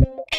Thank you.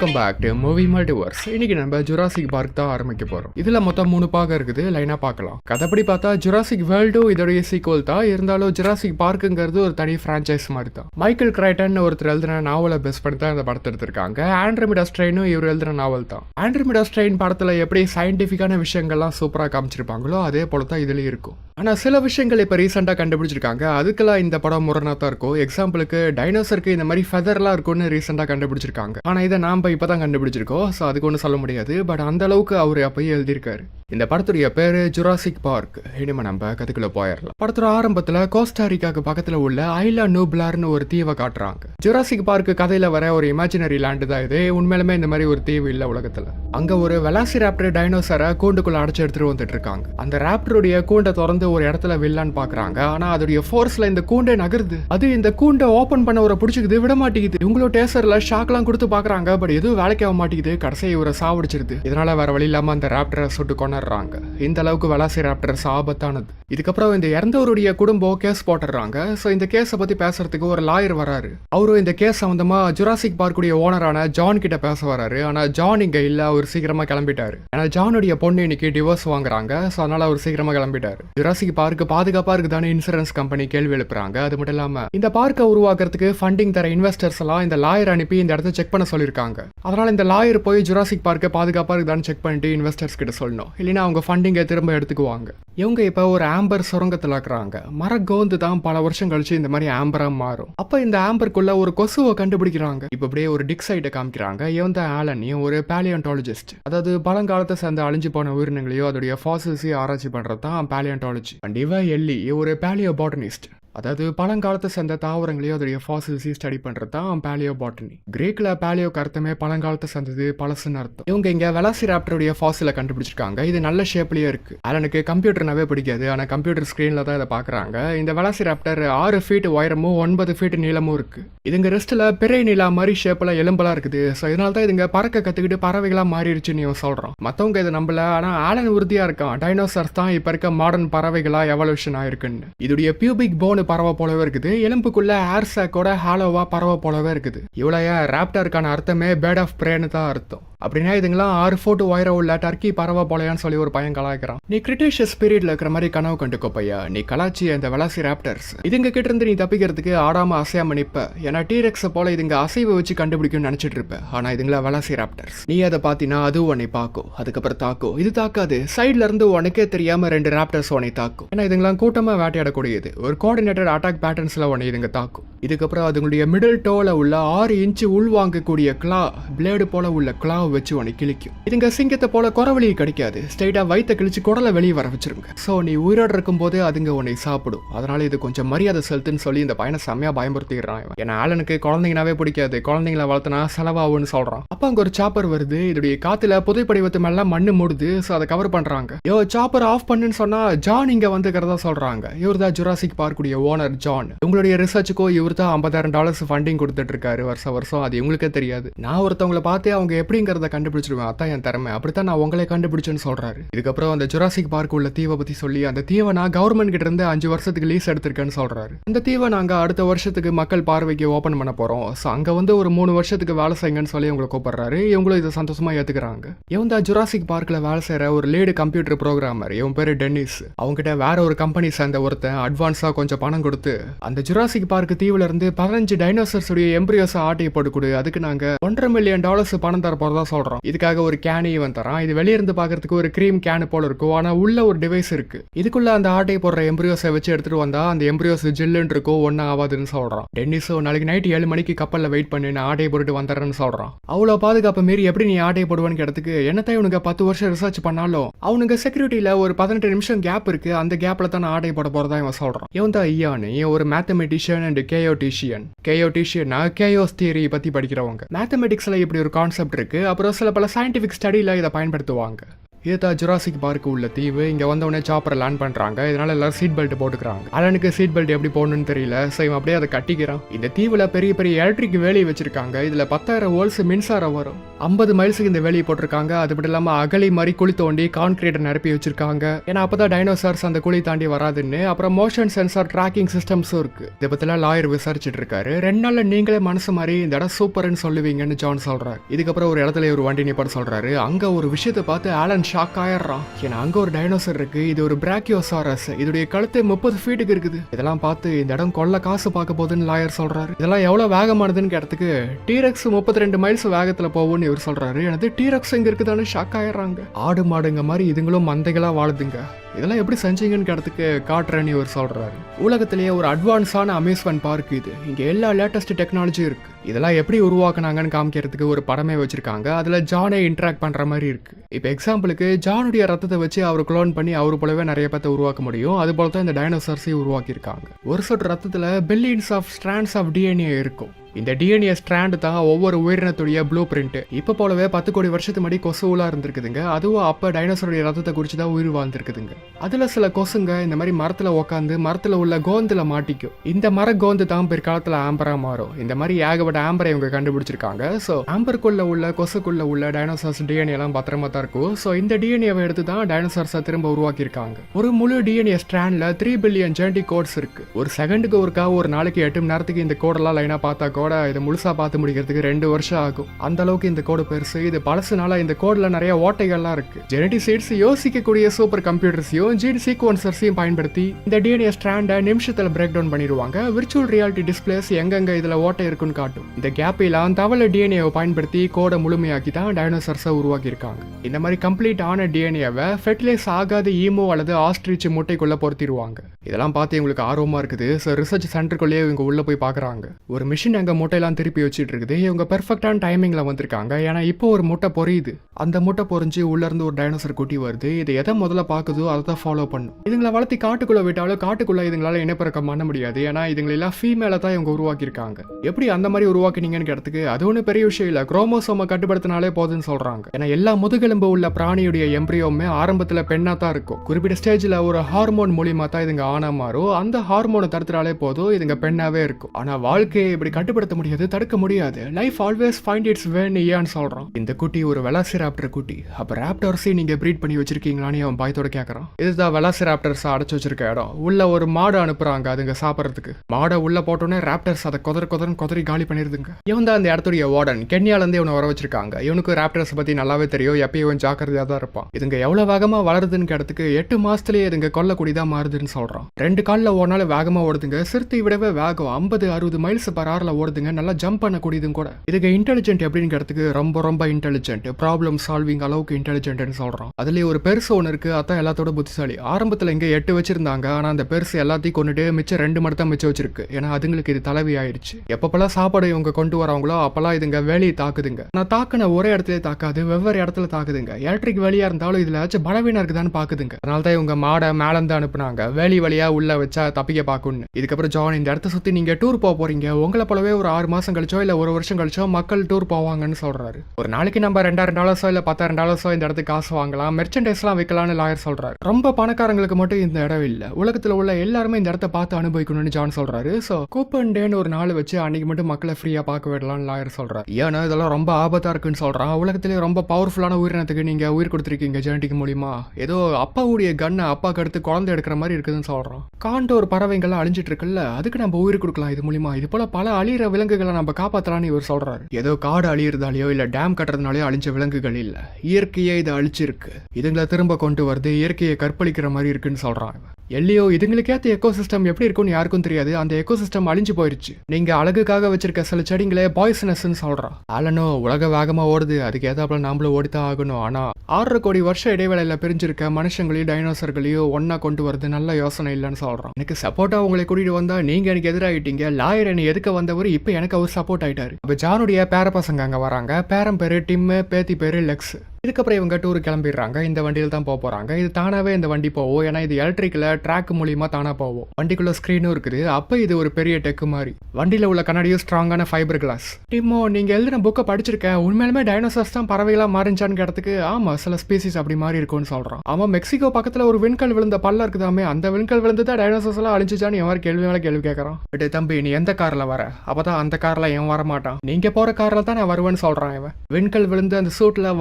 Welcome back to movie multiverse இன்னைக்கு நம்ம Jurassic park தான் ஆரம்பிக்க போறோம். இதுல மொத்தம் மூணு பாகம் இருக்குது. லைனா பார்க்கலாம். கதைப்படி பார்த்தா ஜுராசிக் வேர்ல்டும் இதோடைய சீக்வல் தான். இருந்தாலும் ஜுராசிக் பார்க்குங்கிறது ஒரு தனி ஃப்ரான்ச்சைஸ் மாதிரி தான். மைக்கேல் கிரைட்டன் ஒருத்தர் எழுதின நாவலை பெஸ்ட் பண்ணி தான் இந்த படத்தை எடுத்திருக்காங்க. ஆண்ட்ரமிடா ஸ்ட்ரெயினும் இவர் எழுதின நாவல் தான். ஆண்ட்ரமிடா ஸ்ட்ரெயின் படத்துல எப்படி சயின்டிஃபிக்கான விஷயங்கள்லாம் சூப்பரா காமிச்சிருப்பாங்களோ அதே போல தான் இதுலயும் இருக்கும். ஆனா சில விஷயங்கள் இப்ப ரீசெண்டா கண்டுபிடிச்சிருக்காங்க. அதுக்கெல்லாம் இந்த படம் முரணா தான் இருக்கும். எக்ஸாம்பிளுக்கு டைனோசருக்கு இந்த மாதிரி ஃபெதர்லாம் இருக்கும்னு ரீசெண்டா கண்டுபிடிச்சிருக்காங்க. ஆனா இதை நாம இப்பதான் கண்டுபிடிச்சிருக்கோம். ஸோ அதுக்கு ஒன்றும் சொல்ல முடியாது. பட் அந்த அளவுக்கு அவர் அப்பயே எழுதியிருக்காரு. இந்த படத்துடைய பேரு ஜுராசிக் பார்க் இனிமே நம்ம கதைக்குள்ள போயிடலாம். படத்தோட ஆரம்பத்துல கோஸ்டாரிக்காக்கு பக்கத்துல உள்ள ஐலா நூப்லார்னு ஒரு தீவை காட்டுறாங்க. ஜுராசிக் பார்க் கதையில வர ஒரு இமேஜினரி லேண்டு தான் இது. உண்மையிலுமே இந்த மாதிரி ஒரு தீவு இல்ல உலகத்துல. அங்க ஒரு வெலாசிராப்டர் டைனோசரை கூண்டுக்குள்ள அடைச்சு எடுத்துட்டு வந்துட்டு இருக்காங்க. அந்த ராப்டருடைய கூண்டை திறந்து ஒரு இடத்துல வில்லான்னு பாக்குறாங்க. ஆனா அதோடைய ஃபோர்ஸ்ல இந்த கூண்டே நகருது. அது இந்த கூண்டை ஓபன் பண்ண ஒரு பிடிச்சிக்குது விட மாட்டேங்குது. இவங்களும் டேசர்ல ஷாக்லாம் கொடுத்து பாக்குறாங்க. பட் எதுவும் வேலைக்கு ஆக மாட்டேங்குது. கடைசியை இவரை சாவடிச்சிருது. இதனால வேற வழி இல்லாம அந்த ராப்டரை சுட்டு கொண்டுடுறாங்க இந்த அளவுக்கு வெலாசி ராப்டர்ஸ் ஆபத்தானது. இதுக்கப்புறம் இந்த இறந்தவருடைய குடும்பம் கேஸ் போட்டுடுறாங்க. ஸோ இந்த கேஸை பத்தி பேசுறதுக்கு ஒரு லாயர் வராரு. அவரும் இந்த கேஸ் சம்பந்தமா ஜுராசிக் பார்க்குடைய ஓனரான ஜான் கிட்ட பேச வராரு. ஆனா ஜான் இங்க இல்ல. அவர் சீக்கிரமா கிளம்பிட்டாரு. ஏன்னா ஜானுடைய பொண்ணு இன்னைக்கு டிவோர்ஸ் வாங்குறாங்க. ஸோ அதனால அவர் சீக்கிரமா கிளம்பிட்டாரு. ஜுராசிக் பார்க் பாதுகாப்பா இருக்குதானே இன்சூரன்ஸ் கம்பெனி கேள்வி எழுப்புறாங்க. அது மட்டும் இல்லாம இந்த பார்க்கை உருவாக்குறதுக்கு ஃபண்டிங் தர இன்வெஸ்டர்ஸ் எல்லாம் இந்த லாயர் அனுப்பி இந்த இடத்த செக் பண்ண சொல்லியிருக்காங்க. அதனால் இந்த லாயர் போய் ஜுராசிக் பார்க்கை பாதுகாப்பாக இருக்குதான்னு செக் பண்ணிட்டு இன்வெஸ்டர்ஸ் கிட்ட சொல்லணும். இல்லைன்னா அவங்க ஃபண்டிங்கை திரும்ப எடுத்துக்குவாங்க. இவங்க இப்போ ஒரு ஆம்பர் சுரங்கத்தில் இருக்கிறாங்க மரகோந்து தான் பல வருஷம் கழிச்சு இந்த மாதிரி ஆம்பராக மாறும். அப்போ இந்த ஆம்பருக்குள்ள ஒரு கொசுவை கண்டுபிடிக்கிறாங்க. இப்போ அப்படியே ஒரு டிக் சைட்டை காமிக்கிறாங்க. இவன் தான் ஆலன் இவன் ஒரு பேலியன்டாலஜிஸ்ட் அதாவது பழங்காலத்தை சேர்ந்த அழிஞ்சு போன உயிரினங்களையோ அதோடைய ஃபாசில்ஸையும் ஆராய்ச்சி பண்ணுறது தான் பேலியன்டாலஜி அண்ட் எல்லி ஒரு பேலியோ பாட்டனிஸ்ட் அதாவது பழங்காலத்தை சேர்ந்த தாவரங்களையோ அதோடைய ஃபாசில்ஸையும் ஸ்டடி பண்ணுறது தான் பேலியோ பாட்டனி கிரேக்கில் பேலியோ கருத்தமே பழங்காலத்தை சேர்ந்தது பழசுன்னு அர்த்தம். இவங்க இங்கே வெலாசிராப்டருடைய ஃபாசிலை கண்டுபிடிச்சிருக்காங்க. இது நல்ல ஷேப்லேயே இருக்கு. அலனுக்கு கம்ப்யூட்டர்னாவே பிடிக்காது. ஆனால் கம்ப்யூட்டர் ஸ்க்ரீனில் தான் இதை பார்க்குறாங்க. இந்த வெலாசிராப்டர் ஆறு ஃபீட் உயரமும் ஒன்பது ஃபீட் நீளமும் இருக்கு. இதுங்க ரெஸ்ட்டில் பிறை நிலா மாதிரி ஷேப்பில் எலும்பெல்லாம் இருக்குது. ஸோ இதனால தான் இதுங்க பறக்க கற்றுக்கிட்டு பறவைகளாக மாறிடுச்சுன்னு இவன் சொல்கிறான் மற்றவங்க இதை நம்பல. ஆனால் ஆலன் உறுதியாக இருக்கான். டைனோசர்ஸ் தான் இப்போ இருக்க மாடர்ன் பறவைகளாக எவல்யூஷன் ஆயிருக்குன்னு. இதோடைய பியூபிக் போன் பறவை போலவே இருக்குது. எலும்புக்குள்ள ஏர் சாக்கோட ஹாலோவா பறவை போலவே இருக்குது. இவ்வளோ ரேப்டருக்கான அர்த்தமே பேட் ஆஃப் பிரேன்னு தான் அர்த்தம். அப்படின்னா இதுங்களாம் ஆறு ஃபோட்டு உயரம் உள்ள டர்க்கி பறவை போலையான்னு சொல்லி ஒரு பையன் கலாய்க்கிறான். நீ கிரிட்டிஷியஸ் பீரியட்ல இருக்கிற மாதிரி கனவு கண்டுக்கோ பையா. நீ கலாச்சி அந்த வெலாசி ராப்டர்ஸ் இதுங்க கிட்ட இருந்து நீ தப்பிக்கிறதுக்கு ஆடாம அசையாம நிப்ப. ஏன்னா டீரெக்ஸ் போல இதுங்க அசைவை வச்சு கண்டுபிடிக்கும் நினைச்சிட்டு இருப்ப. ஆனா இதுங்களா வெலாசி ராப்டர்ஸ் நீ அதை பாத்தினா அதுவும் உன்னை பாக்கும். அதுக்கப்புறம் தாக்கும். இது தாக்காது. சைட்ல இருந்து உனக்கே தெரியாம ரெண்டு ராப்டர்ஸ் உன்னை தாக்கும். ஏன்னா இதுங்களாம் கூட்டமா வேட்டையாடக்கூடியது. ஒரு கோஆர்டினேட்டட் அட்டாக் பேட்டர்ன்ஸ்ல உன்னை இதுங்க தாக்கும். இதுக்கப்புறம் அதுங்களுடைய மிடில் டோல உள்ள ஆறு இன்ச்சு உள்வாங்கக்கூடிய கிளா பிளேடு போல உள்ள கிளா வச்சு உன்னை கிழிக்கும். இதுங்க சிங்கத்தை போல குறவழியை கிடைக்காது. ஸ்ட்ரைட்டா வயிற்ற கிழிச்சு குடலை வெளியே வர வச்சிருங்க. ஸோ நீ உயிரோடு இருக்கும் போது அதுங்க உன்னை சாப்பிடும். அதனால இது கொஞ்சம் மரியாதை செலுத்துன்னு சொல்லி இந்த பையனை செம்மையா பயமுறுத்திடுறான் ஏன்னா ஆலனுக்கு குழந்தைங்கனாவே பிடிக்காது. குழந்தைங்கள வளர்த்தனா செலவாகும்னு சொல்றான். அப்ப அங்க ஒரு சாப்பர் வருது. இதோடைய காத்துல புதைப்படிவத்து மேல மண்ணு மூடுது. ஸோ அதை கவர் பண்றாங்க. யோ சாப்பர் ஆஃப் பண்ணுன்னு சொன்னா ஜான் இங்க வந்துக்கிறதா சொல்றாங்க. இவர் தான் ஜுராசிக் பார்க்குடைய ஓனர் ஜான் உங்களுடைய ரிசர்ச்சுக்கோ இவர் தான் ஐம்பதாயிரம் டாலர்ஸ் ஃபண்டிங் கொடுத்துட்ருக்காரு வருஷம் வருஷம். அது எங்களுக்கே தெரியாது. நான் ஒருத்தவங்களை பார்த்து அவங்க எப்படிங்கிறத கண்டுபிடிச்சிருவேன் அதான் என் திறமை. அப்படித்தான் நான் உங்களை கண்டுபிடிச்சேன்னு சொல்கிறாரு இதுக்கப்புறம் அந்த ஜுராசிக் பார்க் உள்ள தீவை பற்றி சொல்லி அந்த தீவை நான் கவர்மெண்ட் கிட்ட இருந்து அஞ்சு வருஷத்துக்கு லீஸ் எடுத்திருக்கேன்னு சொல்கிறாரு அந்த தீவை நாங்கள் அடுத்த வருஷத்துக்கு மக்கள் பார்வைக்கு ஓப்பன் பண்ண போகிறோம் ஸோ அங்கே வந்து ஒரு மூணு வருஷத்துக்கு வேலை செய்யுங்கன்னு சொல்லி உங்களை கூப்பிட்றாரு. இவங்களும் இதை சந்தோஷமாக ஏற்றுக்கிறாங்க இவன் தான் ஜுராசிக் பார்க்கில் வேலை செய்கிற ஒரு லேடு கம்ப்யூட்டர் ப்ரோக்ராமர் இவன் பேர் டென்னிஸ். அவங்ககிட்ட வேற ஒரு கம்பெனி சேர்ந்த ஒருத்தன் அட்வான்ஸாக கொஞ்சம் பணம் கொடுத்து அந்த ஜுராசிக் பார்க் தீவில் இருந்து பதினஞ்சு டைனோசர்ஸ் உடைய எம்பிரியோஸ் ஆட்டையை போட்டு கொடு. அதுக்கு நாங்க ஒன்றரை மில்லியன் டாலர்ஸ் பணம் தர போறதா சொல்றோம். இதுக்காக ஒரு கேனி இவன் தரான். இது வெளியிருந்து பாக்குறதுக்கு ஒரு கிரீம் கேனு போல இருக்கும் ஆனா உள்ள ஒரு டிவைஸ் இருக்கு. இதுக்குள்ள அந்த ஆட்டையை போடுற எம்பிரியோஸை வச்சு எடுத்துட்டு வந்தா அந்த எம்பிரியோஸ் ஜில்லுன்னு இருக்கும் ஒன்னும் ஆகாதுன்னு சொல்றான். டென்னிஸோ நாளைக்கு நைட் ஏழு மணிக்கு கப்பல்ல வெயிட் பண்ணி நான் ஆட்டையை போட்டுட்டு வந்துடுறேன்னு சொல்றான். அவ்வளவு பாதுகாப்பு மீறி எப்படி நீ ஆட்டையை போடுவேன்னு கேட்டதுக்கு என்னத்தான் இவனுக்கு பத்து வருஷம் ரிசர்ச் பண்ணாலும் அவனுக்கு செக்யூரிட்டியில ஒரு பதினெட்டு நிமிஷம் கேப் இருக்கு. அந்த கேப்ல தான் நான் ஆட்டை போட போறதா இவன் சொல்றான். இவன் தான் ஐயா நீ ஒரு மேத்தமெட்டிஷியன் அண்ட் கே கேயோட்டிஷியன் கேயோட்டிஷியனா கேயோஸ் தியரி பத்தி படிக்கிறவங்க. மேத்தமெட்டிக்ஸ்ல இப்படி ஒரு கான்செப்ட் இருக்கு. அப்புறம் சில பல சயின்டிபிக் ஸ்டடியில இதை பயன்படுத்துவாங்க. இதுதான் ஜுராசிக் பார்க்கு உள்ள தீவு இங்கே வந்தவொடனே சாப்பரை லேண்ட் பண்ணுறாங்க இதனால எல்லாரும் சீட் பெல்ட் போட்டுக்கிறாங்க. அலனுக்கு சீட் பெல்ட் எப்படி போடணும்னு தெரியல. ஸோ இவன் அப்படியே அதை கட்டிக்கிறான். இந்த தீவில் பெரிய பெரிய எலக்ட்ரிக் வேலி வச்சிருக்காங்க. இதில் பத்தாயிரம் வோல்ட்ஸ் மின்சாரம் வரும். ஐம்பது மைல்ஸுக்கு இந்த வேலியை போட்டிருக்காங்க. அது மட்டும் இல்லாமல் அகலி மாதிரி குழி தோண்டி கான்கிரீட்டை நிரப்பி வச்சிருக்காங்க. ஏன்னா அப்போ தான் டைனோசார்ஸ் அந்த குழி தாண்டி வராதுன்னு. அப்புறம் மோஷன் சென்சார் ட்ராக்கிங் சிஸ்டம்ஸும் இருக்கு. இதை பற்றிலாம் லாயர் விசாரிச்சுட்டு இருக்காரு. ரெண்டு நாளில் நீங்களே மனசு மாதிரி இந்த இடம் சூப்பர்னு சொல்லுவீங்கன்னு ஜான் சொல்கிறார் இதுக்கப்புறம் ஒரு இடத்துல ஒரு வண்டி நிப்பாட சொல்கிறாரு அங்கே ஒரு விஷயத்தை பார்த்து ஆலன் ஷாக் ஆயிடுறான் ஏன்னா அங்கே ஒரு டைனோசர் இருக்கு இது ஒரு பிராக்கியோசாரஸ் இதோடைய கழுத்தை முப்பது ஃபீட்டுக்கு இருக்குது. இதெல்லாம் பார்த்து இந்த இடம் கொள்ள காசு பார்க்க போகுதுன்னு லாயர் சொல்றாரு. இதெல்லாம் எவ்வளோ வேகமானதுன்னு கேட்டதுக்கு டீரக்ஸ் முப்பத்தி ரெண்டு மைல்ஸ் வேகத்தில் போகும்னு இவர் சொல்றாரு. எனது டீரக்ஸ் இங்கே இருக்குதான்னு ஷாக் ஆயிடுறாங்க. ஆடு மாடுங்க மாதிரி இதுங்களும் மந்தைகளாக வாழுதுங்க. இதெல்லாம் எப்படி செஞ்சீங்கன்னு கேட்டதுக்கு காட்டுறேன்னு இவர் சொல்கிறாரு உலகத்திலேயே ஒரு அட்வான்ஸான அம்யூஸ்மெண்ட் பார்க் இது. இங்கே எல்லா லேட்டஸ்ட் டெக்னாலஜியும் இருக்குது இதெல்லாம் எப்படி உருவாக்குனாங்கன்னு காமிக்கிறதுக்கு ஒரு படமே வச்சுருக்காங்க. அதில் ஜானே இன்ட்ராக்ட் பண்ணுற மாதிரி இருக்குது இப்போ எக்ஸாம்பிளுக்கு ஜானுடைய ரத்தத்தை வச்சு அவர் குளோன் பண்ணி அவர் போலவே நிறைய பேர்த்த உருவாக்க முடியும். அது போல தான் இந்த டைனோசர்ஸையும் உருவாக்கியிருக்காங்க. ஒரு சொட்டு ரத்தத்தில் billions of strands of DNA இருக்கும். இந்த டிஎன்ஏ ஸ்ட்ராண்ட் தான் ஒவ்வொரு உயிரினத்துடைய ப்ளூ பிரிண்ட் இப்போ போலவே பத்து கோடி வருஷத்துக்கு முன்னாடி கொசுவெலாம் இருந்திருக்குதுங்க. அதுவும் அப்போ டைனோசருடைய ரத்தத்தை குடிச்சு தான் உயிர் வாழ்ந்திருக்குதுங்க. அதில் சில கொசுங்க இந்த மாதிரி மரத்தில் உட்காந்து மரத்தில் உள்ள கோந்தில் மாட்டிக்கும். இந்த மர கோந்து தான் பிற்காலத்தில் ஆம்பராக மாறும். இந்த மாதிரி ஏகப்பட்ட ஆம்பரை இவங்க கண்டுபிடிச்சிருக்காங்க. ஸோ ஆம்பருக்குள்ள உள்ள கொசுக்குள்ள உள்ள டைனோசர்ஸ் டிஎன்ஏ எல்லாம் பத்திரமா தான் இருக்கும். ஸோ இந்த டிஎன்ஏவை எடுத்து தான் டைனோசர்ஸை திரும்ப உருவாக்கியிருக்காங்க. ஒரு முழு டிஎன்ஏ ஸ்ட்ராண்டில் த்ரீ பில்லியன் ஜென்டி கோட்ஸ் இருக்கு. ஒரு செகண்டுக்கு ஒருக்கா ஒரு நாளைக்கு எட்டு மணி நேரத்துக்கு இந்த கோடெல்லாம் லைனாக பார்த்தாக்கோ கோடை இதை முழுசாக பார்த்து முடிக்கிறதுக்கு ரெண்டு வருஷம் ஆகும். அந்த அளவுக்கு இந்த கோடு பெருசு. இது பழசுனால இந்த கோடில் நிறைய ஓட்டைகள்லாம் இருக்கு. ஜெனடிக் சீட்ஸ் யோசிக்கக்கூடிய சூப்பர் கம்ப்யூட்டர்ஸையும் ஜீன் சீக்வன்சர்ஸையும் பயன்படுத்தி இந்த டிஎன்ஏ ஸ்ட்ராண்டை நிமிஷத்தில் பிரேக் டவுன் பண்ணிடுவாங்க. விர்ச்சுவல் ரியாலிட்டி டிஸ்பிளேஸ் எங்கெங்க இதுல ஓட்டை இருக்குன்னு காட்டும். இந்த கேப்பையெல்லாம் தவளை டிஎன்ஏவை பயன்படுத்தி கோடை முழுமையாக்கி தான் டைனோசர்ஸை உருவாக்கியிருக்காங்க. இந்த மாதிரி கம்ப்ளீட் ஆன டிஎன்ஏவை ஃபெர்டிலைஸ் ஆகாத ஈமோ அல்லது ஆஸ்ட்ரிச் முட்டைக்குள்ள பொருத்திடுவாங்க. இதெல்லாம் பார்த்து உங்களுக்கு ஆர்வமா இருக்குது. ஸோ ரிசர்ச் சென்டருக்குள்ளேயே இவங்க உள்ள போய் பார்க்குறாங்க. ஒரு மிஷின் அங்க முட்டையெல்லாம் திருப்பி வச்சிட்டு இருக்குது. இவங்க பெர்ஃபெக்டான டைமிங்ல வந்திருக்காங்க. ஏன்னா இப்போ ஒரு முட்டை பொரியுது. அந்த முட்டை பொரிஞ்சு உள்ள இருந்து ஒரு டைனோசர் குட்டி வருது. இது எதை முதல்ல பார்க்குதோ அதை தான் ஃபாலோ பண்ணும். இதுங்களை வளர்த்தி காட்டுக்குள்ள விட்டாலும் காட்டுக்குள்ள இதுங்களால இனப்பெருக்கம் பண்ண முடியாது. ஏன்னா இதுங்களெல்லாம் ஃபீமேல தான் இவங்க உருவாக்கியிருக்காங்க. எப்படி அந்த மாதிரி உருவாக்கினீங்கன்னு கேட்டதுக்கு அது ஒன்றும் பெரிய விஷயம் இல்லை. குரோமோசோமை கட்டுப்படுத்தினாலே போதுன்னு சொல்றாங்க. ஏன்னா எல்லா முதுகெலும்பு உள்ள பிராணியுடைய எம்பிரியோமே ஆரம்பத்துல பெண்ணா தான் இருக்கும். குறிப்பிட்ட ஸ்டேஜில் ஒரு ஹார்மோன் மூலியமாக தான் இதுங்க ஆனா மாறும். அந்த ஹார்மோனை தடுத்துறாலே போதும் இதுங்க பெண்ணாவே இருக்கும். ஆனால் வாழ்க்கையை இப்படி கட்டுப்படுத்த கட்டுப்படுத்த முடியாது தடுக்க முடியாது. Life always find its way ஏன்னு சொல்றான். இந்த குட்டி ஒரு வெலாசிராப்டர் குட்டி. அப்போ ராப்டர்ஸையும் நீங்கள் ப்ரீட் பண்ணி வச்சிருக்கீங்களான்னு அவன் பயத்தோட கேட்குறான் இதுதான் வெலாசிராப்டர்ஸ் அடைச்சி வச்சிருக்க இடம். உள்ள ஒரு மாடு அனுப்புறாங்க அதுங்க சாப்பிட்றதுக்கு. மாடை உள்ள போட்டோன்னே ராப்டர்ஸ் அதை கொதற கொதறன்னு கொதறி காலி பண்ணிருதுங்க. இவன் தான் அந்த இடத்துடைய வார்டன் கென்யாலேருந்து இவனை வர வச்சிருக்காங்க. இவனுக்கு ராப்டர்ஸ் பற்றி நல்லாவே தெரியும். எப்பயும் இவன் ஜாக்கிரதையாக தான் இருப்பான். இதுங்க எவ்வளோ வேகமாக வளருதுன்னு கிடத்துக்கு எட்டு மாதத்துலேயே இதுங்க கொல்லக்கூடியதா மாறுதுன்னு சொல்கிறான் ரெண்டு காலில் ஓடினாலும் வேகமாக ஓடுதுங்க. சிறுத்தை விடவே வேகம். ஐம்பது அறுபது மைல்ஸ் பர் ஹவர்ல பயன்படுத்துங்க நல்லா ஜம்ப் பண்ணக்கூடியதும் கூட. இதுக்கு இன்டெலிஜென்ட் எப்படிங்கிறதுக்கு ரொம்ப ரொம்ப இன்டெலிஜென்ட் ப்ராப்ளம் சால்விங் அளவுக்கு இன்டெலிஜென்ட்னு சொல்கிறோம் அதுலேயே ஒரு பெருசு ஒன்று இருக்கு அதான் எல்லாத்தோட புத்திசாலி. ஆரம்பத்தில் இங்கே எட்டு வச்சிருந்தாங்க ஆனால் அந்த பெருசு எல்லாத்தையும் கொண்டுட்டு மிச்சம் ரெண்டு மட்டும் தான் மிச்சம் வச்சிருக்கு. ஏன்னா அதுங்களுக்கு இது தலைவி ஆயிடுச்சு. எப்பப்பெல்லாம் சாப்பாடு இவங்க கொண்டு வராங்களோ அப்பெல்லாம் இதுங்க வேலையை தாக்குதுங்க. நான் தாக்குன ஒரே இடத்துல தாக்காது வெவ்வேறு இடத்துல தாக்குதுங்க. எலக்ட்ரிக் வேலையா இருந்தாலும் இதுல ஏதாச்சும் பலவீனம் இருக்குதான்னு பாக்குதுங்க. அதனால தான் இவங்க மாடை மேலந்து அனுப்புனாங்க. வேலி வழியா உள்ள வச்சா தப்பிக்க பாக்கும்னு. இதுக்கப்புறம் ஜான் இந்த இடத்த சுத்தி நீங்க டூர் போக போறீங்க. உங்களை போலவே ஒரு ஆறு மாதம் கழிச்சோ இல்லை ஒரு வருஷம் கழிச்சோ மக்கள் டூர் போவாங்கன்னு சொல்றாரு. ஒரு நாளைக்கு நம்ம ரெண்டாயிரம் டாலர்ஸோ இல்லை பத்தாயிரம் டாலர்ஸோ இந்த இடத்துக்கு காசு வாங்கலாம் மெர்ச்சன்டைஸ்லாம் வைக்கலாம்னு லாயர் சொல்றாரு. ரொம்ப பணக்காரங்களுக்கு மட்டும் இந்த இடம் இல்லை. உலகத்தில் உள்ள எல்லாருமே இந்த இடத்த பார்த்து அனுபவிக்கணும்னு ஜான் சொல்றாரு. ஸோ கூப்பன் டேன்னு ஒரு நாள் வச்சு அன்னைக்கு மட்டும் மக்களை ஃப்ரீயா பார்க்க விடலாம்னு லாயர் சொல்கிறார் ஏன்னா இதெல்லாம் ரொம்ப ஆபத்தாக இருக்குன்னு சொல்றான். உலகத்திலே ரொம்ப பவர்ஃபுல்லான உயிரினத்துக்கு நீங்க உயிர் கொடுத்துருக்கீங்க ஜெனடிக் மூலியமா. ஏதோ அப்பாவுடைய கண்ணை அப்பாக்கு அடுத்து குழந்தை எடுக்கிற மாதிரி இருக்குதுன்னு சொல்கிறான் காண்ட ஒரு பறவைங்கள்லாம் அழிஞ்சிட்டு இருக்குல்ல அதுக்கு நம்ம உயிர் கொடுக்கலாம் இது மூலிமா இது போல பல அழிகிற விலங்குகளை நம்ம காப்பாற்றலான்னு இவர் சொல்றாரு. ஏதோ காடு அழியிறதாலயோ இல்ல டேம் கட்டுறதுனாலயோ அழிஞ்ச விலங்குகள் இல்ல. இயற்கையே இதை அழிச்சிருக்கு. இதுங்களை திரும்ப கொண்டு வருது இயற்கையை கற்பழிக்கிற மாதிரி இருக்குன்னு சொல்றான் எல்லையோ இதுங்களுக்கேத்த எக்கோ சிஸ்டம் எப்படி இருக்கும்னு யாருக்கும் தெரியாது. அந்த எக்கோ சிஸ்டம் அழிஞ்சு போயிருச்சு. நீங்க அழகுக்காக வச்சிருக்க சில செடிங்களே பாய்ஸ்னஸ்ன்னு சொல்றான். ஆலனோ உலக வேகமா ஓடுது. அதுக்கு ஏதாப்புல நாமளும் ஓடித்தான் ஆகணும். ஆனா ஆறரை கோடி வருஷ இடைவேளையில பிரிஞ்சிருக்க மனுஷங்களையும் டைனோசர்களையும் ஒன்னா கொண்டு வரது நல்ல யோசனை இல்லைன்னு சொல்றான். எனக்கு சப்போர்ட்டா உங்களை கூட்டிட்டு வந்தா நீங்க எனக்கு எதிராயிட்டீங்க. லாயர் என்னை எதுக்க வந்தவர்? இப்போ எனக்கு அவர் சப்போர்ட் ஆயிட்டாரு. இப்போ ஜானுடைய பேர பசங்க அங்கே வராங்க. பேரன் பேரு டிம்மு பேத்தி பேரு லெக்ஸ். இதுக்கப்புறம் இவங்க டூர் கிளம்பிடுறாங்க. இந்த வண்டியில் தான் போக போறாங்க. இது தானாவே இந்த வண்டி போவோம் ஏன்னா இது எலக்ட்ரிக்கில் ட்ராக் மூலியமா தானா போவோம் வண்டிக்குள்ள ஸ்க்ரீனும் இருக்குது. அப்போ இது ஒரு பெரிய டெக்கு மாதிரி. வண்டியில் உள்ள கண்ணாடியும் ஸ்ட்ராங்கான ஃபைபர் கிளாஸ் டிமோ நீங்க எழுதின புக்கை படிச்சிருக்கேன் உண்மையிலுமே டைனோசர்ஸ் தான் பறவைகளா மாறிஞ்சான்னு கேட்டதுக்கு ஆமா சில ஸ்பீசிஸ் அப்படி மாதிரி இருக்கும்னு சொல்றான். ஆமா மெக்சிகோ பக்கத்துல ஒரு விண்கல் விழுந்த பல்ல இருக்குதாமே அந்த விண்கல் விழுந்து தான் டைனோசர்ஸ் எல்லாம் அழிஞ்சுச்சான்னு எவன் கேள்வி மேல கேள்வி கேட்கறான் பட் தம்பி நீ எந்த கார்ல வர? அப்பதான் அந்த கார்ல ஏன் வர மாட்டான் நீங்க போற கார்ல தான் நான் வருவேன்னு சொல்றான் இவன். விண்கல் விழுந்து அந்த சூட்ல